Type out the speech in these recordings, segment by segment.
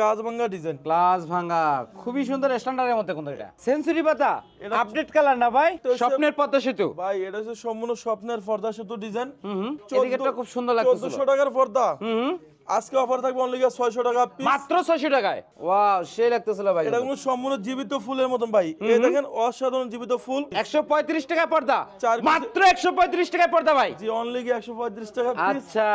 কাজ ভাঙ্গা design class ভাঙা খুবই সুন্দর স্ট্যান্ডার্ডের মধ্যে কোনটা এটা। সেঞ্চুরি পাতা আপডেট কালার না ভাই? স্বপ্নের পদ্মা সেতু। ভাই এটা হচ্ছে সম্পূর্ণ স্বপ্নের পর্দা সেতু ডিজাইন হুম খুব সুন্দর লাগছে 1400 টাকার পর্দা হুম। আজকে অফার থাকবে অনলি ছয়শো টাকা পিস মাত্র 600 টাকায়? ওয়াও সেই লাগতেছিল ভাই। এটা কোনো সম্পূর্ণ জীবিত ফুলের মতন ভাই। এই দেখেন অসাধারণ জীবিত ফুল। 135 টাকা পর্দা। মাত্র 135 টাকা পর্দা ভাই। জি অনলি কি একশো পঁয়ত্রিশ টাকা পিস আচ্ছা।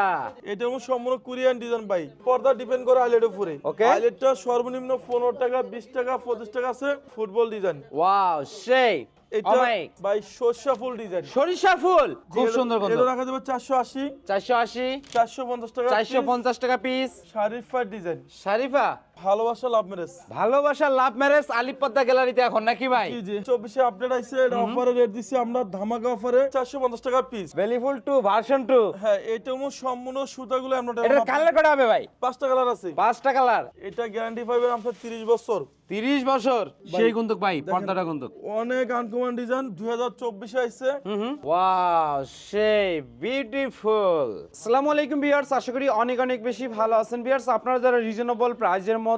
এটা হচ্ছে সম্পূর্ণ কোরিয়ান ডিজাইন ভাই। পর্দা ডিপেন্ড করে আইলেটের উপরে. আইলেটটা সর্বনিম্ন পনেরো টাকা বিশ টাকা পঁচিশ টাকা আছে। ফুটবল ডিজাইন ওয়াও সেই। এটা ভাই সর্ষা ফুল ডিজাইন সরিষা ফুল। খুব সুন্দর এটা গন্ধ রাখা যাবে চারশো আশি। 480 চারশো পঞ্চাশ টাকা 450 টাকা পিস শারিফার ডিজাইন শারিফা। ভালোবাসা লাভ ম্যারেজ ভালোবাসা লাভ ম্যারেজ আলিপদ্দা গ্যালারিতে এখন নাকি ভাই? জি জি। চব্বিশে আপডেট আইছে এটা অফারে রেট দিছি আমরা ধামাকা অফারে চারশো পঞ্চাশ টাকা পিস বেলিফুল টু ভার্সন টু হ্যাঁ এটা হচ্ছে সম্পূর্ণ সুতাগুলো আমরা এটার কালার কটা হবে ভাই? পাঁচটা কালার আছে। পাঁচটা কালার এটা গ্যারান্টি পাইবেন আপনার তিরিশ বছর। 30 বছর? সেই ভাই পর্দাটা গুন্তক অনেক আনকমন ডিজাইন দুই হাজার চব্বিশে আইছে। ওয়াও সেই বিউটিফুল আসসালামু আলাইকুম ভিউয়ার্স আশা করি অনেক অনেক বেশি ভালো আছেন ভিউয়ার্স আপনারা যারা রিজনেবল প্রাইসের মধ্যে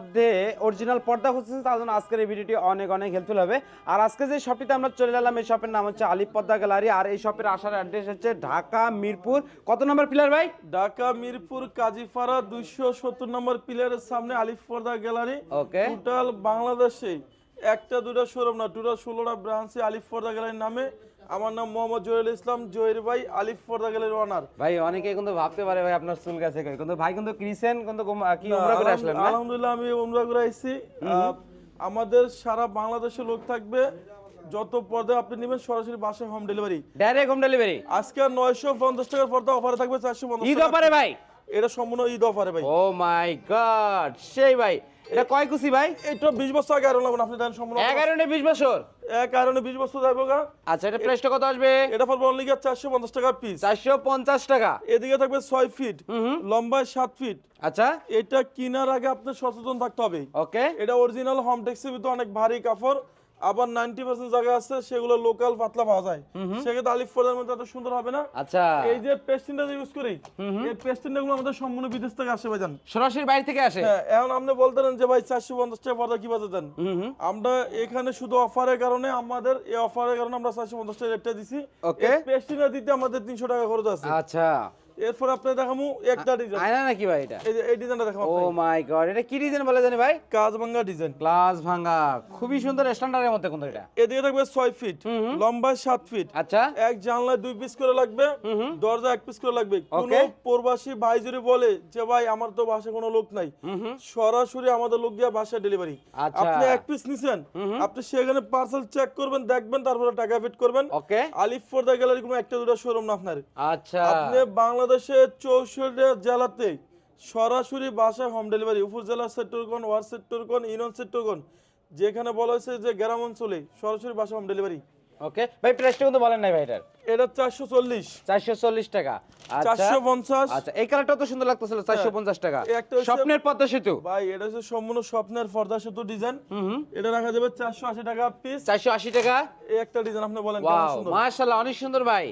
অরিজিনাল পর্দা খুঁজছেন তার জন্য আজকের এই ভিডিওটি অনেক অনেক হেল্পফুল হবে। আর আজকে যে শপটিতে আমরা চলে এলাম এই শপের নাম হচ্ছে আলিপ পর্দা গ্যালারি। আর এই শপের আসার অ্যাড্রেস হচ্ছে ঢাকা মিরপুর। কত নম্বর পিলার ভাই? ঢাকা মিরপুর কাজীপাড়া দুইশো সত্তর নম্বর পিলারের সামনে আলিফ পর্দা গ্যালারি। ওকে। টোটাল বাংলাদেশে একটা দুটা শোরুম না টোটাল ষোলোটা ব্রাঞ্চে আলিফ পর্দা গ্যালারির নামে আমার নাম মোহাম্মদ জহিরুল ইসলাম জহির ভাই আলিফ পর্দা গ্যালারির ওনার ভাই অনেকে কিন্তু ভাবতে পারে ভাই আপনার চুল গেছে কই? কিন্তু ভাই কিন্তু ক্রিসেন কিন্তু কি উমরা করে আসলেন আলহামদুলিল্লাহ আমি উমরা করে আইছি। আমাদের সারা বাংলাদেশে লোক থাকবে যত পর্দা আপনি নেবেন সরাসরি বাসায় home delivery direct home delivery আজকে নয়শো পঞ্চাশ টাকার পর্দা অফারে থাকবে চারশো পঞ্চাশ ঈদ অফারে ভাই? এটা সম্পূর্ণ ঈদ অফারে ভাই। ও মাই গড সেই ভাই। এটা কয় কুচি ভাই? এটা বিশ বছর আগে আপনি জানেন সম্পূর্ণ এগারো নে বিশ বছর? এক কারণে বিশ বছর যাইবো গা। আচ্ছা এটা প্রাইসটা কত আসবে? এটা চারশো পঞ্চাশ টাকা পিস চারশো পঞ্চাশ টাকা। এদিকে থাকবে ছয় ফিট লম্বায় সাত ফিট আচ্ছা। এটা কেনার আগে আপনার সচেতন থাকতে হবে। ওকে এটা অরিজিনাল হোম টেক্সের ভিতরে অনেক ভারী কাপড়। আবার নাইনটি পার্সেন্ট জায়গা আছে সেগুলো লোকাল পাতলা পাওয়া যায়। সেক্ষেত্রে আলিফ ফোর্ডের মধ্যে এত সুন্দর হবে না। আচ্ছা। এই যে পেস্টিনটা ইউজ করি এই পেস্টিনটা গুলো আমাদের সম্পূর্ণ বিদেশ থেকে আসে ভাই জান সরাসরি বাইরে থেকে আসে? হ্যাঁ এখন আপনি বলতেন যে ভাই চারশো পঞ্চাশ টাকা পর্দা কি বাজে দেন? আমরা এখানে শুধু অফারের কারণে আমাদের এই অফারের কারণে আমরা চারশো পঞ্চাশ টাকা রেটটা দিছি। Okay. পেস্টিনা দিতে আমাদের তিনশো টাকা খরচ আছে। আচ্ছা। এরপর আপনি দেখামু একটা ডিজাইন আয়না নাকি ভাই এটা? এই এই ডিজাইনটা ও মাই গড এটা কি ডিজাইন বলে জানি ভাই? কাজ ভাঙ্গা ডিজাইন গ্লাস ভাঙা খুবই সুন্দর স্ট্যান্ডার্ডের মধ্যে কোনটা এটা। এদিকে থাকবে ছয় ফিট লম্বায় সাত ফিট আচ্ছা। এক জানলায় দুই পিস করে লাগবে দরজা এক পিস করে লাগবে। কোন. প্রবাসী ভাই যদি বলে যে ভাই আমার তো বাসায় কোনো লোক নাই সরাসরি আমাদের লোক গিয়ে বাসায় ডেলিভারি। আপনি এক পিস নিছেন আপনি সেখানে পার্সেল চেক করবেন দেখবেন তারপরে টাকা ফিট করবেন। ওকে আলিফ ফোর্দা গ্যালারি কোনো একটা দুটো শোরুম না আপনার। আচ্ছা। আপনি বাংলাদেশের চৌষট্টি জেলাতে সরাসরি বাসায় হোম ডেলিভারি উপজেলা সেক্টর কোন ওয়ার্ড সেক্টর কোন ইউনিয়ন সেক্টর কোন যেখানে বলা হয়েছে যে গ্রাম অঞ্চলে সরাসরি বাসা হোম ডেলিভারি ওকে ভাই প্রাইসটা কিন্তু বলেন নাই ভাই এটার। এটা টাকা। আচ্ছা। আচ্ছা এই কালারটা তো সুন্দর লাগতেছিল চারশো পঞ্চাশ টাকা। স্বপ্নের পদ্মা সেতু। ভাই এটা হচ্ছে সম্পূর্ণ স্বপ্নের পর্দা সেতু ডিজাইন এটা রাখা যাবে চারশো আশি টাকা পিস চারশো আশি টাকা। এই একটা ডিজাইন আপনি বলেন কেমন সুন্দর। মাশাআল্লাহ অনেক সুন্দর ভাই।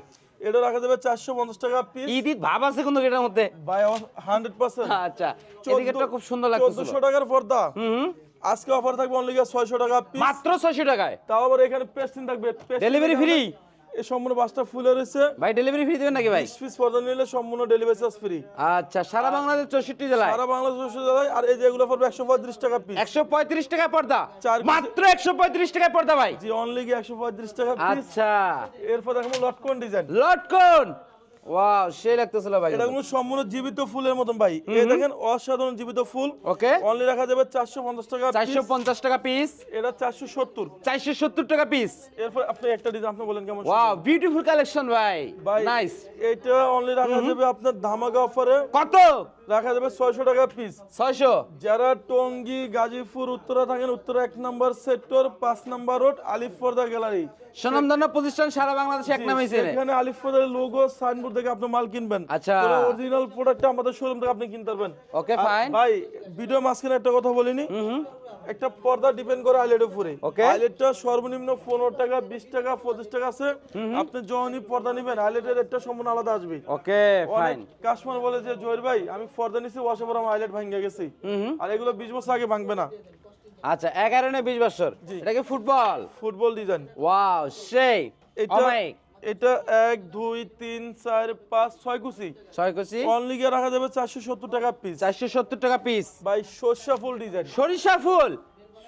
এটা রাখা যাবে চারশো পঞ্চাশ টাকা পিস ঈদ ভাব আছে কিন্তু এটার মধ্যে? ভাই হান্ড্রেড পার্সেন্ট। আচ্ছা এদিকেটা খুব সুন্দর লাগছে চোদ্দশো টাকার পর্দা। হুম আজকে অফার থাকবে অনলি ছয়শো টাকা পিস মাত্র ছয়শো টাকায়? তাও আবার এখানে পেস্টিং থাকবে ডেলিভারি free? এই সম্পূর্ণ বাসটা ফুলে রয়েছে। ভাই ডেলিভারি ফ্রি দেবেন নাকি ভাই? বিশ পিস পর্দা নিলে সম্পূর্ণ ডেলিভারি চার্জ ফ্রি আচ্ছা সারা বাংলাদেশ চৌষট্টি জেলায়? সারা বাংলাদেশ জেলায় আর এই যেগুলো পড়বে একশো পঁয়ত্রিশ টাকা পিস একশো পঁয়ত্রিশ টাকা পর্দা? মাত্র একশো পঁয়ত্রিশ টাকা পর্দা ভাই। জি অনলি কি একশো পঁয়ত্রিশ টাকা পিস আচ্ছা। এরপর দেখো লটকন ডিজাইন লটকন! ওয়াও সেই লাগতেছিল ভাই এটা কিন্তু। সম্পূর্ণ জীবিত ফুলের মতন ভাই। এই দেখেন অসাধারণ জীবিত ফুল। ওকে। অনলি রাখা যাবে চারশো পঞ্চাশ টাকা চারশো piece। পঞ্চাশ টাকা পিস এটা চারশো সত্তর। চারশো সত্তর টাকা পিস এরপর আপনি একটা ডিজাইন আপনি বলেন কেমন ওয়াও বিউটিফুল কালেকশন ভাই। ভাই নাইস এটা অনলি রাখা যাবে আপনার ধামাকা অফারে কত? রাখা যাবে ছয়শো টাকা পিস ছয়শো? যারা টঙ্গী গাজীপুর উত্তরা থাকেন উত্তরা এক নম্বর সেক্টর পাঁচ নম্বর রোড আলিফ পর্দা গ্যালারি। স্বনামধন্য প্রতিষ্ঠান সারা বাংলাদেশে এক নামে এখানে আলিফ পর্দার লোগো সাইনবোর্ড থেকে আপনি মাল কিনবেন। আচ্ছা। অরিজিনাল প্রোডাক্ট আমাদের শোরুম থেকে আপনি কিনতে পারবেন। ওকে ফাইন ভাই ভিডিও মাঝখানে একটা কথা বলিনি। একটা পর্দা ডিপেন্ড করে আইলেটের উপরে। Okay. আইলেটটা সর্বনিম্ন পনেরো টাকা বিশ টাকা পঁচিশ টাকা আছে। আপনি যখনই পর্দা নেবেন আইলেটের রেটটা সম্পূর্ণ আলাদা আসবে। ওকে ফাইন কাস্টমার বলে যে জয়ের ভাই আমি পর্দা নিছি ওয়াশে পর আমার আইলেট ভাঙ্গে গেছি। আর এগুলো বিশ বছর আগে ভাঙবে না। আচ্ছা এগারো না বিশ বছর? জি। এটা কি ফুটবল? ফুটবল ডিজাইন ওয়াও সেই। এটা অমাইক এটা এক দুই তিন চার পাঁচ ছয় কুচি। ছয় কুচি। অনলি গিয়ে রাখা যাবে চারশো সত্তর টাকা পিস চারশো সত্তর টাকা পিস ভাই সর্ষা ফুল ডিজাইন সরিষা ফুল?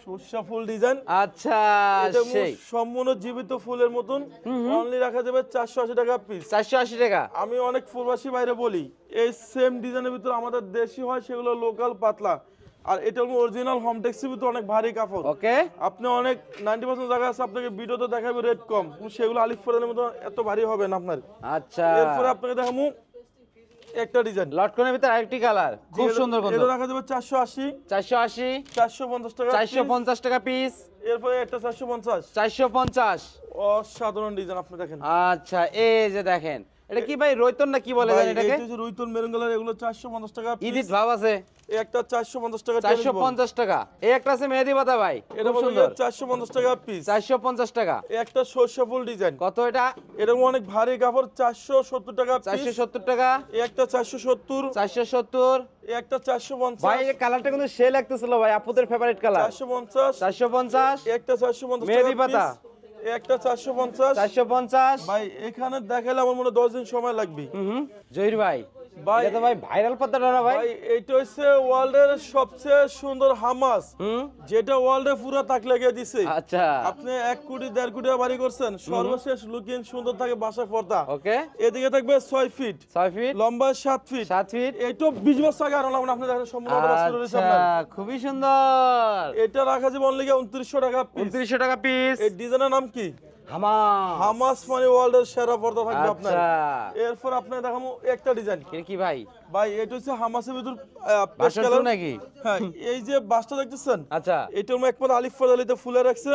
সর্ষা ফুল ডিজাইন আচ্ছা সেই। সম্পূর্ণ জীবিত ফুলের মতন। অনলি রাখা যাবে চারশো আশি টাকা পিস চারশো আশি টাকা। আমি অনেক ফুলবাসী বাইরে বলি এই সেম ডিজাইনের ভিতরে আমাদের দেশি হয় সেগুলো লোকাল পাতলা। আর এটা হলো অরিজিনাল হোমটেক্সের ভিতরে অনেক ভারী কাপড়। ওকে আপনি অনেক নাইনটি পার্সেন্ট জায়গা আছে আপনাকে ভিডিওতে দেখাবে রেট কম। সেগুলো আলিফ মতো এত ভারী হবে না আপনার। আচ্ছা। এরপরে আপনাকে দেখাবো একটা ডিজাইন লটকনের ভিতরে আরেকটি কালার খুব সুন্দর এটা কিন্তু রাখা যাবে চারশো আশি। চারশো আশি। চারশো পঞ্চাশ টাকা চারশো piece। পঞ্চাশ টাকা পিস এরপরে একটা চারশো পঞ্চাশ। চারশো পঞ্চাশ। অসাধারণ ডিজাইন আপনি দেখেন। আচ্ছা এই যে দেখেন। এটা কি ভাই রৈতন না কি বলে জানেন এটাকে? এইটা যে রুইতন মেরুন কালার এগুলো চারশো পঞ্চাশ টাকা ইদিত ভাব আছে। এই একটা চারশো পঞ্চাশ টাকা চারশো পঞ্চাশ টাকা। এই একটা আছে মেহেদি পাতা ভাই এটা সুন্দর। চারশো পঞ্চাশ টাকা পিস চারশো পঞ্চাশ টাকা। একটা সর্ষে ফুল ডিজাইন কত এটা? এরকম অনেক ভারী কাপড় চারশো সত্তর টাকা চারশো পিস সত্তর টাকা। এই একটা চারশো সত্তর। চারশো সত্তর। এই একটা চারশো পঞ্চাশ। ভাই এই কালারটা কিন্তু সে লাগতেছিল ভাই আপুদের ফেভারিট কালার চারশো পঞ্চাশ। চারশো পঞ্চাশ। এই একটা চারশো পঞ্চাশ মেহেদি পাতা। একটা চারশো পঞ্চাশ। চারশো পঞ্চাশ। ভাই এখানে দেখালে আমার মনে হয় দশ দিন সময় লাগবে। হুম। জহির ভাই ভাই এটা ভাই ভাইরাল না ভাই? এইটা হচ্ছে ওয়ার্ল্ডের সবচেয়ে সুন্দর হামাস। যেটা ওয়ার্ল্ডে পুরো তাক লেগে দিছে। আচ্ছা। আপনি এক কোটি দেড় কোটি বাড়ি করছেন। সর্বশেষ সুন্দর থাকে বাসা পর্দা। ওকে। এদিকে থাকবে ছয় ফিট। ছয় ফিট? লম্বা সাত ফিট। সাত ফিট? এইটা বিশ বছর আগে আপনি দেখেন সম্পূর্ণ আচ্ছা খুবই সুন্দর। এটা রাখা যাবে অনলি উনত্রিশশো টাকা উনত্রিশশো টাকা পিস এই ডিজাইনের নাম কি? হামা হামাস মানে ওয়ার্ল্ডের সেরা পর্দা থাকবে আপনার। আচ্ছা এরপর আপনার দেখাবো একটা ডিজাইন এটা কি ভাই? ভাই এটা হচ্ছে হামাসের ভিতর টু নাকি? হ্যাঁ এই যে বাসটা দেখতেছেন আচ্ছা। এটার মধ্যে একমাত্র আলিফ ফজালিতে ফুলে রাখছে।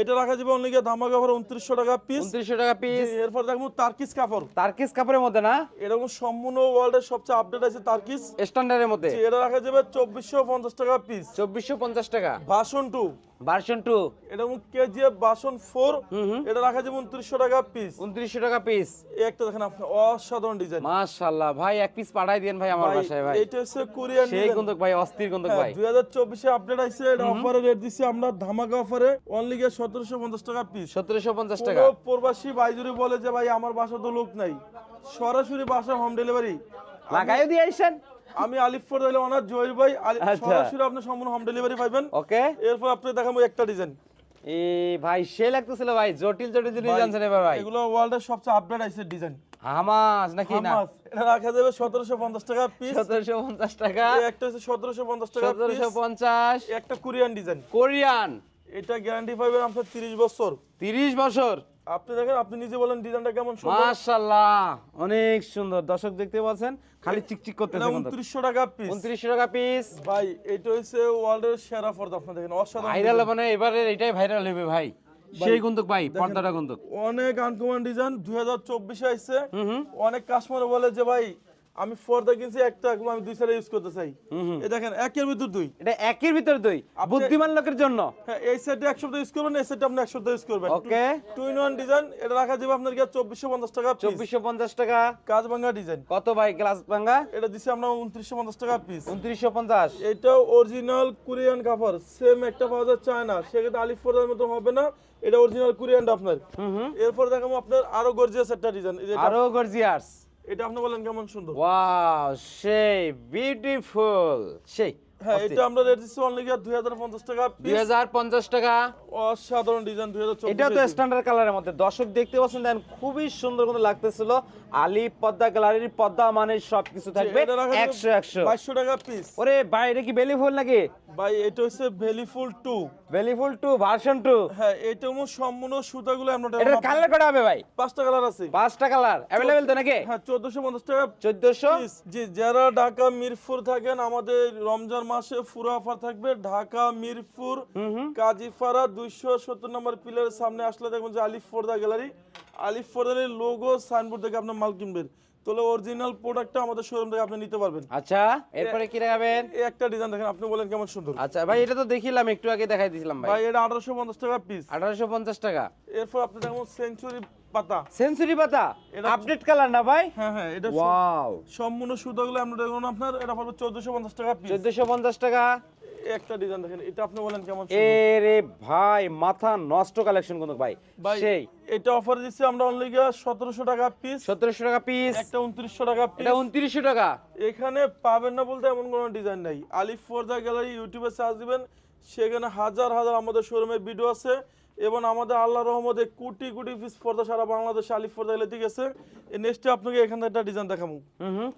এটা রাখা যাবে অনলি ধামা কাপড় উনত্রিশশো টাকা পিস উনত্রিশশো টাকা পিস এরপর দেখব তার্কিস কাপড় তার্কিস কাপড়ের মধ্যে না? এরকম সম্পূর্ণ ওয়ার্ল্ডের সবচেয়ে আপডেট আছে তার্কিস স্ট্যান্ডার্ডের মধ্যে। এটা রাখা যাবে চব্বিশশো পঞ্চাশ টাকা পিস চব্বিশশো পঞ্চাশ টাকা। বাসন টু ভার্সন টু এরকম কেজিএফ বাসন ফোর এটা রাখা যাবে উনত্রিশশো টাকা পিস উনত্রিশশো টাকা পিস একটা দেখেন আপনি অসাধারণ ডিজাইন মাশাআল্লাহ। ভাই এক পিস পাঠাই দেন ভাই আমার বাসায় ভাই। এটা হচ্ছে কোরিয়ান সেই গন্ধক ভাই অস্থির গন্ধক ভাই। দুই হাজার চব্বিশে আপডেট আইছে এটা অফারে রেট দিচ্ছি আমরা ধামাকা অফারে অনলি গিয়ে সতেরোশো পঞ্চাশ টাকা পিস সতেরোশো পঞ্চাশ টাকা। প্রবাসী ভাই বলে যে ভাই আমার বাসা তো লোক নাই। সরাসরি বাসা হোম ডেলিভারি লাগাইও দিয়ে আইসেন। আমি ওনার জহির ভাই আচ্ছা। সরাসরি আপনি সম্পূর্ণ হোম ডেলিভারি পাইবেন। ওকে। এরপর আপনি দেখাবো একটা ডিজাইন ভাই সে লাগতেছিল ভাই জটিল জটিল জিনিস জানছেন এবার ভাই। এগুলো ওয়ার্ল্ডের সবচেয়ে আপডেট আইছে ডিজাইন হামাস নাকি না? এটা রাখা যাবে সতেরোশো পঞ্চাশ টাকা পিস সতেরোশো পঞ্চাশ টাকা। একটা হচ্ছে সতেরোশো পঞ্চাশ টাকা সতেরোশো পিস পঞ্চাশ। একটা কোরিয়ান ডিজাইন কোরিয়ান এটা গ্যারান্টি আপনার তিরিশ বছর। তিরিশ বছর? আপনি দেখেন আপনি নিজে বলেন ডিজাইনটা কেমন সুন্দর। অনেক সুন্দর। দর্শক দেখতে পাচ্ছেন খালি চিকচিক করতেছে টাকা পিস উনত্রিশশো টাকা পিস ভাই এটা হচ্ছে ওয়ার্ল্ডের সেরা পর্দা আপনি দেখেন অসাধারণ ভাইরাল। মানে এবারে এটাই ভাইরাল হবে ভাই। সেই গন্তক ভাই পর্দাটা অনেক আনকমন ডিজাইন দুই হাজার চব্বিশে হুম অনেক কাস্টমার বলে যে ভাই আমি পর্দা কিনছি একটা আমি দুই সাইডে ইউজ করতে চাই। এই দেখেন একের ভিতর দুই। এটা একের ভিতর দুই। বুদ্ধিমান লোকের জন্য। হ্যাঁ এই সাইডে এক সপ্তাহ ইউজ করবেন এই সাইডে আপনি এক সপ্তাহ ইউজ করবেন। Okay two in one design এটা রাখা যাবে আপনার কাছে চব্বিশশো পঞ্চাশ টাকা পিস চব্বিশশো পঞ্চাশ টাকা। কাজ ভাঙা ডিজাইন কত ভাই গ্লাস ভাঙ্গা এটা দিচ্ছি আমরা উনত্রিশশো পঞ্চাশ টাকা পিস উনত্রিশশো পঞ্চাশ। এটা অরিজিনাল কোরিয়ান কাপড় সেম একটা পাওয়া যায় চায়না সেক্ষেত্রে আলিফ ফোর্ডের মতো হবে না এটা অরিজিনাল কোরিয়ান আপনার। এরপর দেখাবো আপনার আরও গর্জিয়াস একটা ডিজাইন আরও গর্জিয়াস এটা আপনি বলেন কেমন সুন্দর? ওয়াও সেই বিউটিফুল সেই। হ্যাঁ এটা আমরা রেট দিচ্ছি অনলি গিয়ে দুই হাজার পঞ্চাশ টাকা দুই পিস হাজার পঞ্চাশ টাকা। অসাধারণ ডিজাইন দুই হাজার তো স্ট্যান্ডার্ড কালারের মধ্যে। দর্শক দেখতে পাচ্ছেন দেন খুবই সুন্দর কিন্তু লাগতেছিল। আলি পদ্মা গ্যালারির পদ্মা মানে সবকিছু থাকবে। একশো একশো। বাইশশো টাকা পিস ওরে বাইরে কি বেলি ফুল নাকি? ভাই এটা হচ্ছে ভ্যালিফুল টু বেলি ফুল টু ভার্সন টু হ্যাঁ এটা মোট সম্পূর্ণ সুতাগুলো আমরা এটার কালার কটা হবে ভাই? পাঁচটা কালার আছে। পাঁচটা কালার তো নাকি? হ্যাঁ চোদ্দশো পঞ্চাশ টাকা চোদ্দশো? পিস জি যারা ঢাকা মিরপুর থাকেন আমাদের রমজান মাসে পুরো অফার থাকবে ঢাকা মিরপুর কাজীপাড়া দুইশো সত্তর নম্বর পিলারের সামনে আসলে দেখবেন যে আলিফ ফোর্দা গ্যালারি। আলিফ ফোরদারের লোগো সাইনবোর্ড দেখে আপনার মাল কিনবেন। তাহলে অরিজিনাল প্রোডাক্টটা আমাদের শোরুম থেকে আপনি নিতে পারবেন। আচ্ছা এরপরে কি দেখাবেন? এই একটা ডিজাইন দেখেন আপনি বলেন কেমন সুন্দর। আচ্ছা ভাই এটা তো দেখিলাম একটু আগে দেখাই দিয়েছিলাম ভাই। ভাই এটা আঠারোশো পঞ্চাশ টাকা পিস আঠারোশো পঞ্চাশ টাকা। এরপর আপনি দেখুন সেঞ্চুরি পাতা। সেঞ্চুরি পাতা? এটা- আপডেট কালার না ভাই? হ্যাঁ হ্যাঁ এটা ওয়াও সম্পূর্ণ সুতোগুলো আমরা দেখুন আপনার এটা পড়বে চোদ্দশো পঞ্চাশ টাকা পিস চোদ্দশো পঞ্চাশ টাকা। একটা ডিজাইন দেখেন এটা আপনি বলেন কেমন এরে ভাই মাথা নষ্ট কালেকশন কিন্তু ভাই। সেই। এটা অফার দিচ্ছি আমরা অনলি গিয়ে সতেরোশো টাকা পিস সতেরোশো টাকা পিস একটা উনত্রিশশো টাকা পিস এটা উনত্রিশশো টাকা। এখানে পাবেন না বলতে এমন কোনো ডিজাইন নাই। আলিফ ফরজা গ্যালারি ইউটিউবে সার্চ দিবেন। সেখানে হাজার হাজার আমাদের শোরুমে ভিডিও আছে। এবং আমাদের আল্লাহ রহমতে কোটি কোটি পিস ফর্দা সারা বাংলাদেশে আলিফ ফর্দা এলে গেছে নেক্সটে আপনাকে এখান থেকে একটা ডিজাইন দেখাবো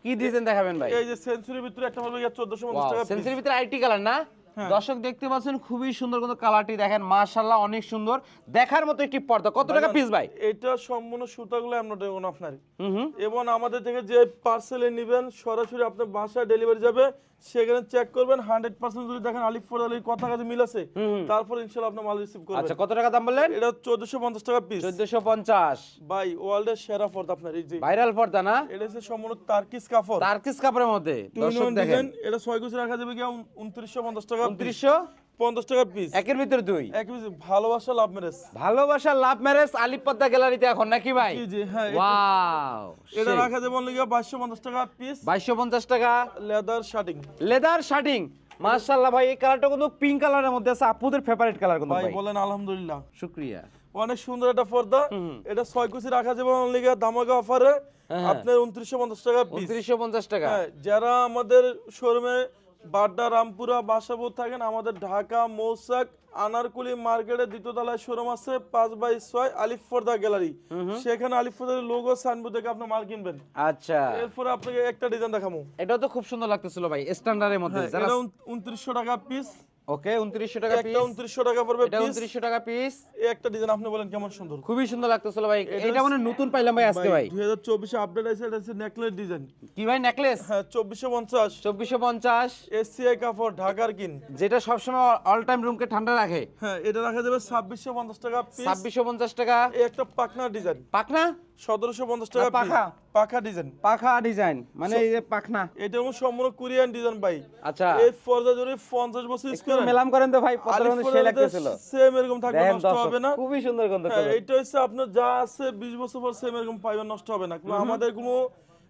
কি ডিজাইন দেখাবেন ভাই এই যে সেঞ্চুরির ভিতরে একটা চোদ্দশো পঞ্চাশ টাকা piece। ভিতরে আইটি কালার না। দর্শক দেখতে পাচ্ছেন খুবই সুন্দর কিন্তু কালারটি দেখেন মাশাআল্লাহ অনেক সুন্দর। দেখার মতো একটি পর্দা। কত টাকা পিস ভাই? এটা সম্পূর্ণ সুতাগুলো আমরা দেবো আপনার। এবং আমাদের থেকে যে পার্সেলে নেবেন সরাসরি আপনার বাসায় ডেলিভারি যাবে সেখানে চেক করবেন হান্ড্রেড পার্সেন্ট যদি দেখেন আলিফ ফোর আলির কথা কাছে মিল আছে তারপর ইনশাল্লাহ আপনার মাল রিসিভ করবেন। আচ্ছা কত টাকা দাম বললেন? এটা চোদ্দশো পঞ্চাশ টাকা পিস চোদ্দশো পঞ্চাশ। ভাই ওয়ার্ল্ডের সেরা পর্দা আপনার এই যে। ভাইরাল পর্দা না? এটা হচ্ছে সম্পূর্ণ তার্কিস কাপড়। তার্কিস কাপড়ের মধ্যে। দর্শক দেখেন। এটা ছয় কুচি রাখা যাবে কি উনত্রিশশো পঞ্চাশ টাকা। উনত্রিশশো পঞ্চাশ টাকা পিস একের ভিতরে দুই। এক পিস ভালোবাসা লাভ ম্যারেজ ভালোবাসা লাভ ম্যারেজ আলিপ পদ্মা গ্যালারিতে এখন নাকি ভাই? জি জি হ্যাঁ ওয়াও এটা রাখা যাবে অনলি বাইশশো পঞ্চাশ টাকা পিস বাইশশো পঞ্চাশ টাকা। লেদার শার্টিং লেদার শার্টিং মাশাআল্লাহ ভাই এই কালারটা কিন্তু পিঙ্ক কালারের মধ্যে আছে। আপুদের ফেভারিট কালার কিন্তু ভাই বলেন আলহামদুলিল্লাহ। শুক্রিয়া। অনেক সুন্দর একটা পর্দা। এটা ছয় কুচি রাখা যাবে অনলি দামাকা অফারে আপনার উনত্রিশশো পঞ্চাশ টাকা পিস উনত্রিশশো পঞ্চাশ টাকা। হ্যাঁ যারা আমাদের শোরুমে বাড্ডা রামপুরা বাসাবো থাকেন আমাদের ঢাকা মৌসাক আনারকুলি মার্কেটের দ্বিতীয় তলায় শোরুম আছে পাঁচ বাই ছয় আলিফ ফর্দা গ্যালারি সেখানে আলিফ ফর্দার লোগো সাইনবোর্ড দেখে আপনি মাল কিনবেন। আচ্ছা। এরপরে আপনাকে একটা ডিজাইন দেখাবো। এটা তো খুব সুন্দর লাগতেছিল ভাই স্ট্যান্ডার্ডের মধ্যে হ্যাঁ, যারা এটা উনত্রিশশো টাকা পিস ওকে 2900 টাকা পিস 2900 টাকা পড়বে পিস 2900 টাকা পিস একটা ডিজাইন আপনি বলেন কেমন সুন্দর? খুবই সুন্দর লাগতেছিল ভাই। এটা মানে নতুন পাইলাম ভাই আজকে ভাই 2024 এ আপডেট আছে এটা হচ্ছে নেকলেস ডিজাইন কি ভাই নেকলেস হ্যাঁ 2450 2450 এসসিআই কাপড় ঢাকার কিন। যেটা সব সময় অল টাইম রুমকে ঠান্ডা রাখে। হ্যাঁ এটা রাখা যাবে 2650 টাকা পিস 2650 টাকা। এই একটা পাকনা ডিজাইন পাকনা 1750 টাকা পাখা? পাখা ডিজাইন পাখা ডিজাইন মানে এই যে পাখনা। এটা হলো সম্পূর্ণ কোরিয়ান ডিজাইন ভাই। আচ্ছা। এই জুড়ে 50 বছর মেলাম করেন তো ভাই সেম এরকম থাকবে নষ্ট হবে না। খুবই সুন্দর গন্ধ হ্যাঁ, করে এটা হচ্ছে আপনার যা আছে 20 বছর পর সেম এরকম নষ্ট হবে না। কিন্তু আমাদের কোনো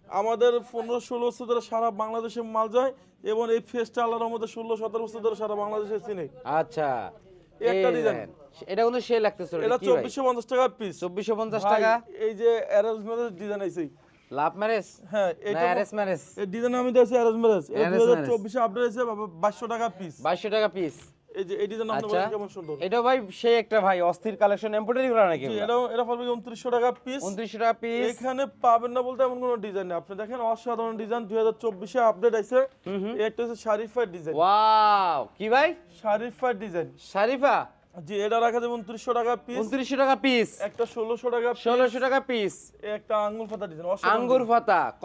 আমাদের পনেরো ষোলো বছর ধরে সারা বাংলাদেশে মাল যায় এবং এই ফেস্টা আল্লাহর মধ্যে ষোলো সতেরো বছর ধরে সারা বাংলাদেশে চিনে। আচ্ছা। একটা এটা কিন্তু সে লাগতেছিল এটা কি ভাই? চব্বিশশো পঞ্চাশ টাকা পিস চব্বিশশো পঞ্চাশ ভাই, টাকা? এই যে অ্যারেঞ্জ ম্যারেজ ডিজাইন আছে লাভ ম্যারেজ হ্যাঁ এটা অ্যারেস ম্যারেজ এই ডিজাইন আমি দিয়েছি অ্যারেঞ্জ ম্যারেজ এটা Arrange দুই হাজার marriage। চব্বিশে আপডেট আছে বাইশশো টাকা পিস বাইশশো টাকা পিস এই যে এই ডিজাইন আপনি কেমন সুন্দর? এটা ভাই সেই একটা ভাই অস্থির কালেকশন এমব্রয়ডারি করা নাকি এটা এটা পড়বে উনত্রিশশো টাকা পিস উনত্রিশশো টাকা পিস এখানে পাবেন না বলতে এমন কোনো ডিজাইন নেই। আপনি দেখেন অসাধারণ ডিজাইন দুই হাজার আপডেট আছে একটা হচ্ছে শারিফার ডিজাইন ওয়াও কি ভাই? শারিফার ডিজাইন শারিফা জি এটা রাখা যাবে উনত্রিশশো টাকা পিস উনত্রিশশো টাকা পিস একটা ষোলোশো টাকা ষোলোশো টাকা পিস একটা আঙ্গুল পাতা ডিজাইন আঙ্গুর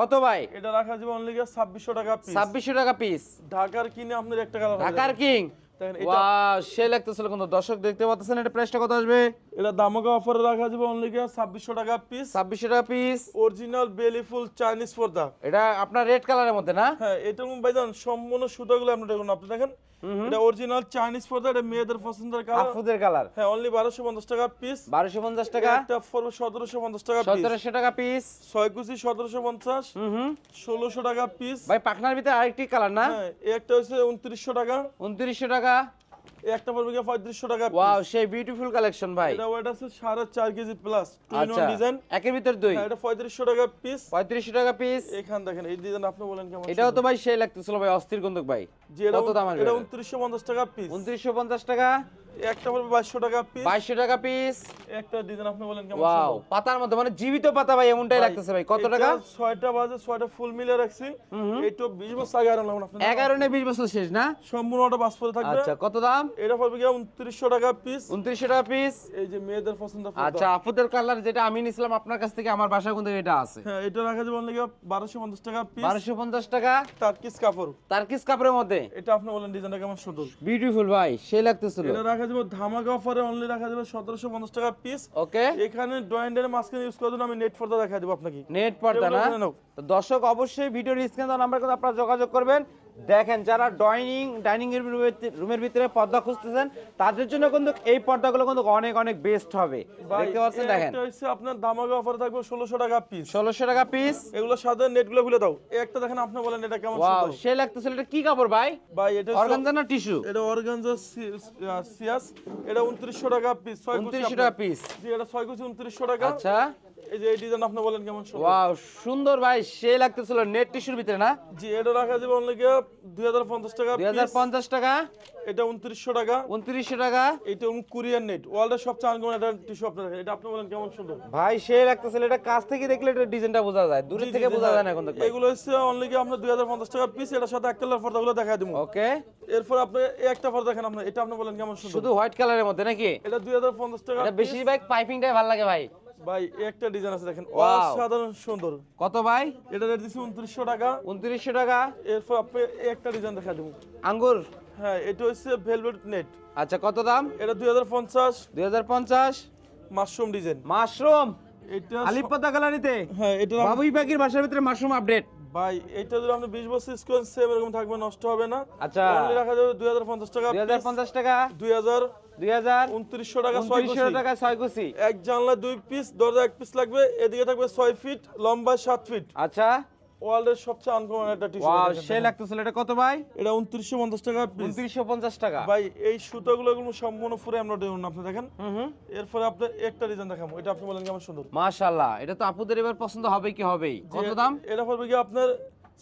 কত ভাই? এটা রাখা যাবে অনলি ছাব্বিশশো টাকা পিস ছাব্বিশশো টাকা পিস ঢাকার কিনে আপনার একটা কালার ঢাকার কিং? দেখেন এটা ওয়াও সে লাগতেছিল কিন্তু দর্শক দেখতে পাচ্ছেন এটা প্রাইসটা কত আসবে? এটা দামাকা অফারে রাখা যাবে অনলি ছাব্বিশশো টাকা পিস ছাব্বিশশো টাকা পিস অরিজিনাল বেলিফুল চাইনিজ পর্দা। এটা আপনার রেড কালারের মধ্যে না? হ্যাঁ এটা ভাইজান সম্পূর্ণ সুতাগুলো আপনি দেখুন আপনি দেখেন এটা অরিজিনাল চাইনিজ পর্দা এটা মেয়েদের পছন্দের কালার আফুদের কালার হ্যাঁ অনলি বারোশো পঞ্চাশ টাকা পিস বারোশো পঞ্চাশ টাকা। একটা পড়বে সতেরোশো পঞ্চাশ টাকা পিস সতেরোশো টাকা পিস ছয় কুচি সতেরোশো পঞ্চাশ। হুম হুম। ষোলোশো টাকা পিস ভাই পাখনার ভিতরে আরেকটি কালার না? হ্যাঁ একটা হচ্ছে উনত্রিশশো টাকা। উনত্রিশশো টাকা। এই একটা পড়বে কি 3500 টাকা ওয়াও সেই বিউটিফুল কালেকশন ভাই। এটা ওয়েট আছে সাড়ে চার কেজি প্লাস টুইন আচ্ছা ডিজাইন একের ভিতর দুই। এটা পঁয়ত্রিশশো টাকা পিস পঁয়ত্রিশশো টাকা পিস এখান দেখেন এই ডিজাইন আপনি বলেন কেমন এটাও তো ভাই সেই লাগতেছিল ভাই অস্থির গন্ধক ভাই। কত দাম আসবে? এটা এটা? উনত্রিশশো পঞ্চাশ টাকা পিস উনত্রিশশো পঞ্চাশ টাকা। একটা পড়বে বাইশশো টাকা পিস বাইশশো টাকা পিস একটা ডিজাইন আপনি বলেন কেমন ওয়াও পাতার মধ্যে মানে জীবিত পাতা ভাই এমনটাই লাগতেছে ভাই। কত টাকা? ছয়টা বাজে ছয়টা ফুল মিলে রাখছি। এই তো বিশ বছর আগে আনলাম আপনার এগারো না বিশ বছর শেষ না? সম্পূর্ণ ওটা পাসপোর্টে থাকবে। আচ্ছা কত দাম? এটা পড়বে গিয়ে উনত্রিশশো টাকা পিস উনত্রিশশো টাকা পিস এই যে মেয়েদের পছন্দ আচ্ছা আপুদের কালার যেটা আমি নিছিলাম আপনার কাছ থেকে আমার বাসা কিন্তু এটা আছে। হ্যাঁ এটা রাখা যাবে অনলি বারোশো পঞ্চাশ টাকা পিস বারোশো পঞ্চাশ টাকা? তার কিস কাপড়। তার্কিস কাপড়ের মধ্যে? এটা আপনি বলেন ডিজাইনটা কেমন সুন্দর। বিউটিফুল ভাই সেই লাগতেছিল। এটা রাখা যাবে ধামাকা অফারে অনলি রাখা যাবে সতেরোশো পঞ্চাশ টাকা পিস ওকে এখানে ডয়েন্ডের মাঝখানে ইউজ করার জন্য আমি নেট পর্দা দেখা দেবো আপনাকে। নেট পর্দা না? দর্শক অবশ্যই ভিডিওর স্ক্রিন নাম্বার করে আপনারা যোগাযোগ করবেন। দেখেন যারা ডাইনিং ডাইনিং রুমের- ভিতরে পর্দা খুঁজতেছেন তাদের জন্য কিন্তু এই পর্দাগুলো কিন্তু অনেক অনেক বেস্ট হবে। দেখতে পাচ্ছেন দেখেন। একটা হচ্ছে আপনার ধামাকা অফারে থাকবে ষোলোশো টাকা পিস ষোলোশো টাকা পিস এগুলোর সাথে নেটগুলো খুলে দাও। এই একটা দেখেন আপনি বলেন এটা কেমন ওয়াও সে লাগতেছিল এটা কি কাপড় ভাই? ভাই এটা অর্গানজা না টিস্যু এটা অর্গানজা সিয়াস এটা উনত্রিশশো টাকা পিস ছয় কুচি উনত্রিশশো আপনার- টাকা পিস জি এটা ছয় কুচি উনত্রিশশো টাকা। আচ্ছা। এই যে এই ডিজাইন আপনি বলেন কেমন সুন্দর? ওয়াও সুন্দর ভাই সে লাগতেছিল নেট টিস্যুর ভিতরে না? জি এটা রাখা যাবে অনলি টাকা দুই হাজার piece। পঞ্চাশ টাকা? এটা উনত্রিশশো টাকা। উনত্রিশশো টাকা? এটা কুরিয়ার নেট ওয়ার্ল্ডের সবচেয়ে আনকমন একটা টিস্যু আপনার এটা আপনি বলেন কেমন সুন্দর? ভাই সে লাগতেছিল। এটা কাছ থেকে দেখলে এটা ডিজাইনটা বোঝা যায়। দূরে থেকে বোঝা। যায় না এখন এগুলো হচ্ছে অনলি আপনার দুই হাজার পঞ্চাশ টাকা পিস এটার সাথে এক কালার পর্দাগুলো দেখা দিব ওকে এরপর আপনি একটা দেখেন আপনি। এটা আপনি বলেন কেমন সুন্দর? শুধু হোয়াইট কালারের মধ্যে নাকি? এটা দুই হাজার পঞ্চাশ টাকা এটা বেশিরভাগ পাইপিংটাই ভালো লাগে ভাই। ভাই একটা ডিজাইন আছে দেখেন অসাধারণ সুন্দর। কত ভাই? এটা রেট দিছি উনত্রিশশো টাকা। উনত্রিশশো টাকা। এরপর আপনি একটা ডিজাইন দেখা দেবো। আঙ্গুর? হ্যাঁ এটা হচ্ছে ভেলভেট নেট আচ্ছা কত দাম? এটা দুই হাজার পঞ্চাশ। দুই হাজার পঞ্চাশ। মাশরুম ডিজাইন মাশরুম এটা আলিপাতা গ্যালারিতে? হ্যাঁ এটা বাবুই পাখির বাসার ভিতরে মাশরুম আপডেট ভাই এটা যদি আপনি বিশ বছর ইউজ করেন সেম এরকম থাকবে নষ্ট হবে না। আচ্ছা। অনলি রাখা যাবে দুই হাজার পঞ্চাশ টাকা দুই হাজার পঞ্চাশ টাকা? দুই হাজার দুই হাজার উনত্রিশশো টাকা ছয় উনত্রিশশো কুচি। টাকা ছয় কুচি এক জানলা দুই পিস দরজা এক পিস লাগবে। এদিকে থাকবে ছয় ফিট লম্বা সাত ফিট আচ্ছা। ওয়ার্ল্ডের সবচেয়ে আনকমন একটা টি সে লাগতেছিল এটা কত ভাই? এটা উনত্রিশশো পঞ্চাশ টাকা পিস উনত্রিশশো পঞ্চাশ টাকা। ভাই এই সুতাগুলো গুলো সম্পূর্ণ পুরো আমরা আপনি দেখেন। এরপরে আপনি একটা ডিজাইন দেখাবো। এটা আপনি বলেন কেমন সুন্দর। মাশাআল্লাহ এটা তো আপুদের এবার পছন্দ হবে কি হবেই। কত দাম? এটা পড়বে কি আপনার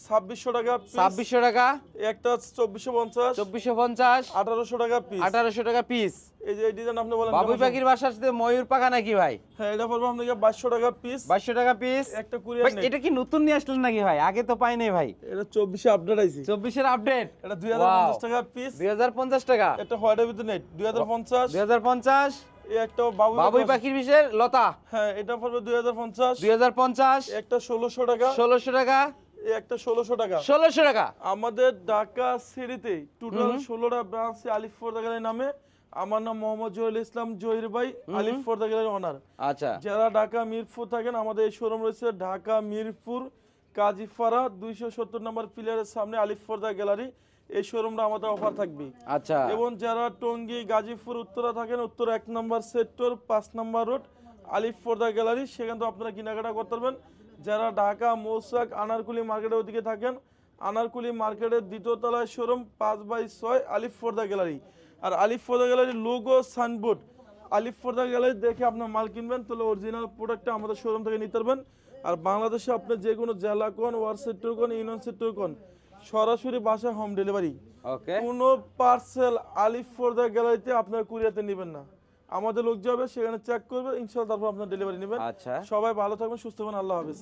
ছাব্বিশশো টাকা ছাব্বিশশো টাকা। একটা চব্বিশশো পঞ্চাশ চব্বিশশো পঞ্চাশ আঠারোশো টাকা পিস আঠারোশো টাকা পিস এই যে ডিজাইন আপনি বলেন বাবুই পাখির বাসার সাথে ময়ূর পাখা নাকি ভাই? হ্যাঁ এটা পড়বে আপনাকে বাইশশো টাকা পিস বাইশশো টাকা পিস একটা কুরিয়ার এটা কি নতুন নিয়ে আসলেন নাকি ভাই? আগে তো পাই নাই ভাই। এটা চব্বিশে আপডেট আইছি। চব্বিশের আপডেট এটা দুই হাজার পঞ্চাশ টাকা পিস দুই হাজার পঞ্চাশ টাকা। ভিতরে নেট দুই হাজার পঞ্চাশ। দুই হাজার পঞ্চাশ। একটা বাবু বাবুই পাখির লতা। হ্যাঁ এটা পড়বে দুই হাজার পঞ্চাশ। দুই হাজার পঞ্চাশ। একটা ষোলোশো টাকা। ষোলোশো টাকা। একটা ষোলোশো টাকা। ষোলোশো টাকা? আমাদের ঢাকা সিটিতে টোটাল ষোলোটা ব্রাঞ্চ আলিফ ফোর্দা গ্যালারি নামে। আমার নাম মোহাম্মদ জহির ইসলাম জহির ভাই আলিফ ফোর্দা গ্যালারি অনার আচ্ছা। যারা ঢাকা মিরপুর থাকেন আমাদের এই শোরুম রয়েছে ঢাকা মিরপুর কাজীপাড়া দুইশো সত্তর নম্বর পিলারের সামনে আলিফ ফোর্দা গ্যালারি। এই শোরুমটা আমাদের অফার থাকবে। আচ্ছা। এবং যারা টঙ্গী গাজীপুর উত্তরা থাকেন উত্তর এক নম্বর সেক্টর পাঁচ নম্বর রোড আলিফ ফোর্দা গ্যালারি সেখান থেকে আপনারা কেনাকাটা করতে পারবেন। যারা ঢাকা মৌসাক আনারকুলি মার্কেটের ওদিকে থাকেন আনারকুলি মার্কেটের দ্বিতীয় তলায় শোরুম পাঁচ বাই ছয় আলিফ ফোর্দা গ্যালারি। আর আলিফ ফোর্দা গ্যালারির লোগো সাইনবোর্ড আলিফ ফোর্দা গ্যালারি দেখে আপনার মাল কিনবেন তাহলে অরিজিনাল প্রোডাক্টটা আমাদের শোরুম থেকে নিতে পারবেন। আর বাংলাদেশে আপনি যে কোনো জেলা কোন ওয়ার্ড সেক্টর কোন ইউনিয়ন সেক্টর কোন সরাসরি বাসায় হোম ডেলিভারি ওকে কোনো পার্সেল আলিফ ফোর্দা গ্যালারিতে আপনার কুরিয়াতে নেবেন না। আমাদের লোক যাবে সেখানে চেক করবে ইনশাল্লাহ তারপর আপনার ডেলিভারি নেবেন। আচ্ছা। সবাই ভালো থাকবেন সুস্থ থাকবেন আল্লাহ হাফেজ।